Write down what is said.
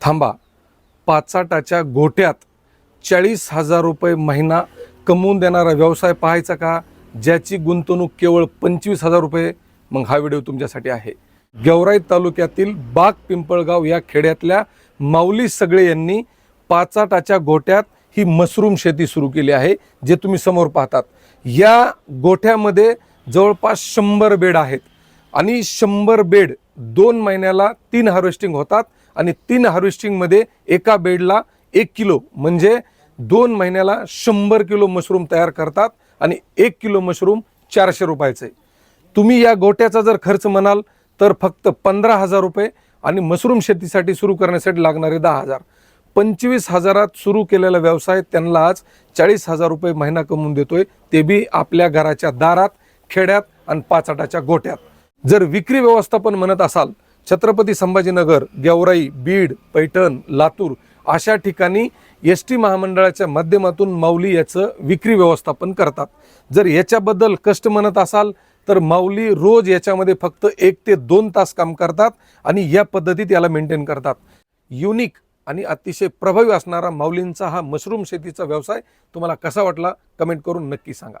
थांबा. पाचाटाच्या गोट्यात चाळीस हजार रुपये महिना कमवून देणारा व्यवसाय पाहायचा का? ज्याची गुंतवणूक केवळ पंचवीस हजार रुपये. मग हा व्हिडिओ तुमच्यासाठी आहे. गेवराई तालुक्यातील बाग पिंपळगाव या खेड्यातल्या माऊली सगळे यांनी पाचाटाच्या गोट्यात ही मशरूम शेती सुरू केली आहे जे तुम्ही समोर पाहतात. या गोठ्यामध्ये जवळपास शंभर बेड आहेत. आणि शंभर बेड दोन महिन्याला तीन हार्वेस्टिंग होतात आणि तीन हार्वेस्टिंगमध्ये एका बेडला एक किलो म्हणजे दोन महिन्याला शंभर किलो मशरूम तयार करतात आणि एक किलो मशरूम चारशे रुपयाचं. आहे तुम्ही या गोट्याचा जर खर्च म्हणाल तर फक्त पंधरा हजार रुपये आणि मशरूम शेतीसाठी सुरू करण्यासाठी लागणारे दहा हजार. पंचवीस हजारात सुरू केलेला व्यवसाय त्यांना आज चाळीस हजार रुपये महिना कमवून देतोय. ते बी आपल्या घराच्या दारात खेड्यात आणि पाचाटाच्या गोट्यात. जर विक्री व्यवस्थापन म्हणत असाल छत्रपती संभाजीनगर गेवराई बीड पैठण लातूर अशा ठिकाणी एस टी महामंडळाच्या माध्यमातून माऊली याचं विक्री व्यवस्थापन करतात. जर याच्याबद्दल कष्ट म्हणत असाल तर माऊली रोज याच्यामध्ये फक्त एक ते दोन तास काम करतात आणि या पद्धतीत याला मेंटेन करतात. युनिक आणि अतिशय प्रभावी असणारा माऊलींचा हा मशरूम शेतीचा व्यवसाय तुम्हाला कसा वाटला कमेंट करून नक्की सांगा.